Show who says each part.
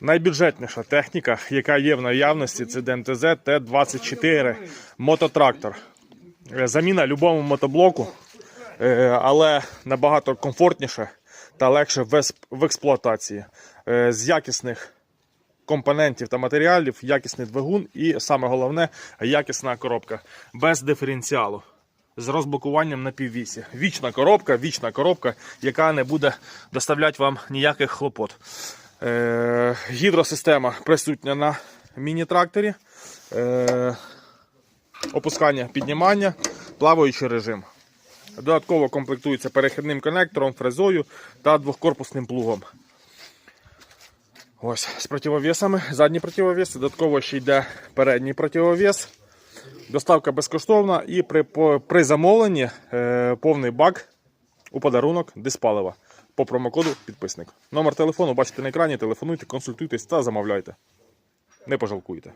Speaker 1: Найбюджетніша техніка, яка є в наявності, це ДМТЗ Т-24 мототрактор. Е, Заміна любому мотоблоку, е, але набагато комфортніше та легше в експлуатації. Е, З якісних компонентів та матеріалів, якісний двигун і саме головне якісна коробка без диференціалу. З розблокуванням на піввісі. Вічна коробка, вічна коробка, яка не буде доставляти вам ніяких хлопот. Е, гідросистема присутня на міні-тракторі. Е, опускання, піднімання, плаваючий режим. Додатково комплектується перехідним конектором, фрезою та двохкорпусним плугом. Ось з противовесами. Задній противовес, додатково ще йде передній противовес. Доставка безкоштовна і при, при замовленні е, повний бак у подарунок диспалива по промокоду підписник. Номер телефону бачите на екрані, телефонуйте, консультуйтесь та замовляйте. Не пожалкуйте.